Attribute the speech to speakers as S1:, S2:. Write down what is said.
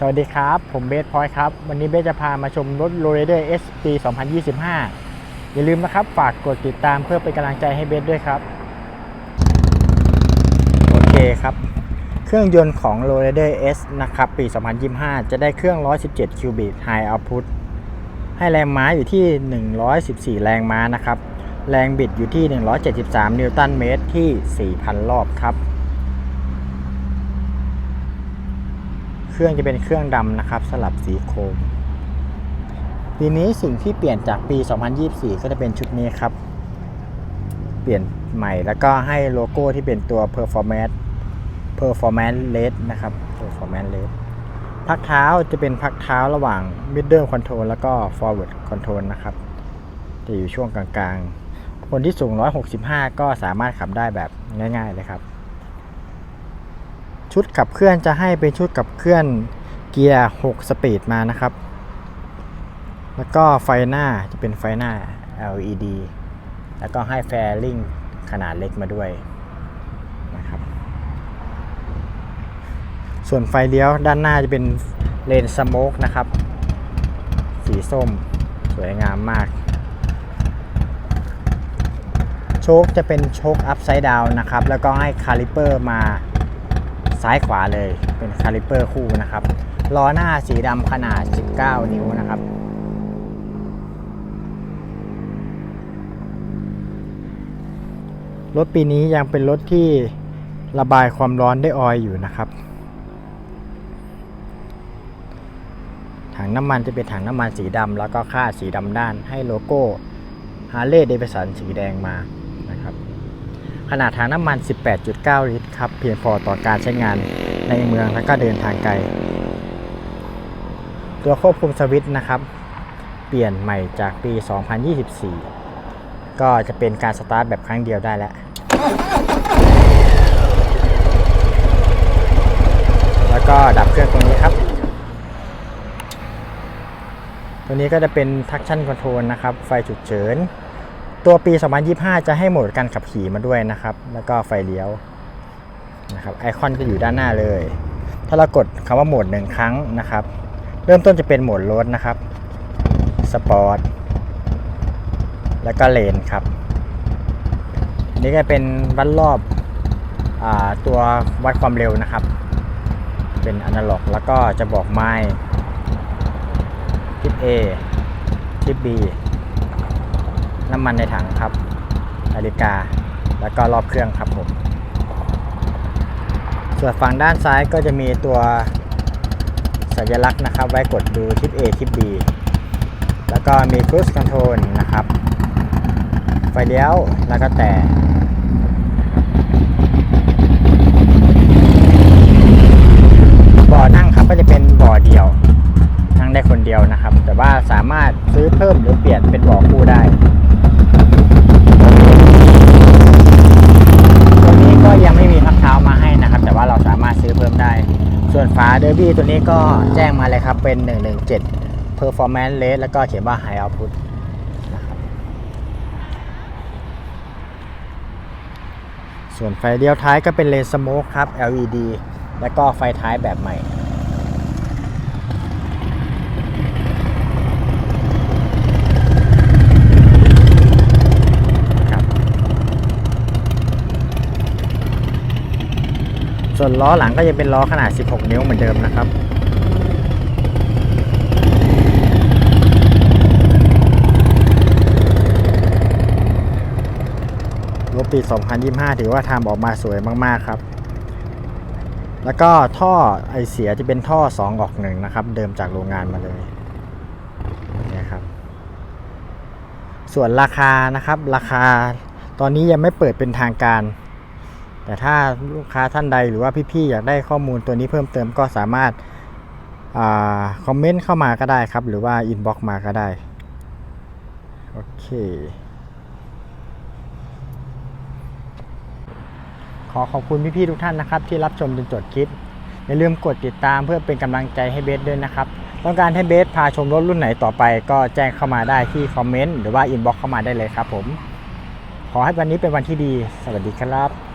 S1: สวัสดีครับ ผมเบสพอยต์ครับ วันนี้เบสจะพามาชมรถ l o r a d e r S ปี 2025 อย่าลืมนะครับ ฝากกดติดตามเพื่อเป็นกำลังใจให้เบสด้วยครับ โอเคครับ เครื่องยนต์ของ l o r a d e r S นะครับ ปี 2025 จะได้เครื่อง 117 คิวบิก High Output ให้แรงม้าอยู่ที่ 114 แรงม้านะครับ แรงบิดอยู่ที่ 173 นิวตันเมตรที่ 4,000 รอบครับ เครื่องจะเป็นเครื่องดำนะครับ สลับสีโครมปีนี้สิ่งที่เปลี่ยนจากปี 2024 ก็จะเป็นชุดนี้ครับ เปลี่ยนใหม่แล้วก็ให้โลโก้ที่เป็นตัว performance performance red นะครับ performance red พักเท้าจะเป็นพักเท้าระหว่าง middle control แล้วก็ forward control นะครับ จะอยู่ช่วงกลางๆ คนที่สูง 165 ก็สามารถขับได้แบบง่าย ๆ เลยครับ ชุดขับเคลื่อนจะให้เป็นชุดขับเคลื่อนเกียร์ 6 สปีดมานะครับ แล้วก็ไฟหน้าจะเป็นไฟหน้า LED แล้วก็ให้แฟลิงขนาดเล็กมาด้วยนะครับ ส่วนไฟเลี้ยวด้านหน้าจะเป็นเลนสโมกนะครับ สีส้มสวยงามมาก โชคจะเป็นโชคอัพไซด์ดาวนะครับ แล้วก็ให้คาลิเปอร์มา ซ้ายขวาเลยเป็นคาลิเปอร์คู่นะครับล้อหน้าสีดำขนาด 19 นิ้วนะครับรถปีนี้ยังเป็นรถที่ระบายความร้อนได้ออยอยู่นะครับ ถังน้ำมันจะเป็นถังน้ำมันสีดำแล้วก็ค่าสีดำด้านให้โลโก้ h a r l e y d a v i d s o n สีแดงมา ขนาดถังน้ำมัน 18.9 ลิตรครับ เพียงพอต่อการใช้งานในเมืองและก็เดินทางไกล ตัวควบคุมสวิตช์นะครับ เปลี่ยนใหม่จากปี 2024 ก็จะเป็นการสตาร์ทแบบครั้งเดียวได้แล้ว แล้วก็ดับเครื่องตรงนี้ครับ ตัวนี้ก็จะเป็น traction control นะครับ ไฟฉุกเฉิน ตัวปี 2025 จะให้โหมดการขับขี่มาด้วยนะครับ แล้วก็ไฟเลี้ยวนะครับไอคอนจะอยู่ด้านหน้าเลย ถ้าเรากดคำว่าโหมดหนึ่งครั้งนะครับ เริ่มต้นจะเป็นโหมดรถนะครับสปอร์ตแล้วก็เลนครับนี่ก็เป็นวัดรอบอาตัววัดความเร็วนะครับ เป็นอนาล็อก แล้วก็จะบอกไมล์ทิป A ทิป B น้ำมันในถังครับนาฬิกา แล้วก็รอบเครื่องครับผม ส่วนฝั่งด้านซ้ายก็จะมีตัวสัญลักษณ์นะครับ ไว้กดดูทิป A ทิป B แล้วก็มี cruise control นะครับ ไฟเลี้ยวแล้วก็แต่บ่อนั่งครับก็จะเป็นบ่อเดียวนั่งได้คนเดียวนะครับ แต่ว่าสามารถซื้อเพิ่มหรือเปลี่ยนเป็นบ่อคู่ได้ ตัวนี้ก็ยังไม่มีพักเท้ามาให้นะครับ แต่ว่าเราสามารถซื้อเพิ่มได้ ส่วนฝาเดอร์บี้ ตัวนี้ก็แจ้งมาเลยครับเป็น 117 performance rate แล้วก็เขียนว่า high output ส่วนไฟเลี้ยวท้ายก็เป็นเลนสโมกครับ LED แล้วก็ไฟท้ายแบบใหม่ ส่วนล้อหลังก็จะเป็นล้อขนาด 16 นิ้วเหมือนเดิมนะครับรถปี 2025 ถือว่าทำออกมาสวยมากๆครับ แล้วก็ท่อไอเสียจะเป็นท่อ 2 ออกหนึ่งนะครับ เดิมจากโรงงานมาเลยนี่ครับ ส่วนราคานะครับ ราคาตอนนี้ยังไม่เปิดเป็นทางการ แต่ถ้าลูกค้าท่านใดหรือว่าพี่ๆอยากได้ข้อมูลตัวนี้เพิ่มเติมก็สามารถอาคอมเมนต์เข้ามาก็ได้ครับ หรือว่าอินบ็อกซ์มาก็ได้ โอเค ขอขอบคุณพี่ๆทุกท่านนะครับ ที่รับชมจนจบคลิป อย่าลืมกดติดตามเพื่อเป็นกำลังใจให้เบสด้วยนะครับ ต้องการให้เบสพาชมรถรุ่นไหนต่อไป ก็แจ้งเข้ามาได้ที่คอมเมนต์หรือว่าอินบ็อกซ์เข้ามาได้เลยครับผม ขอให้วันนี้เป็นวันที่ดี สวัสดีครับ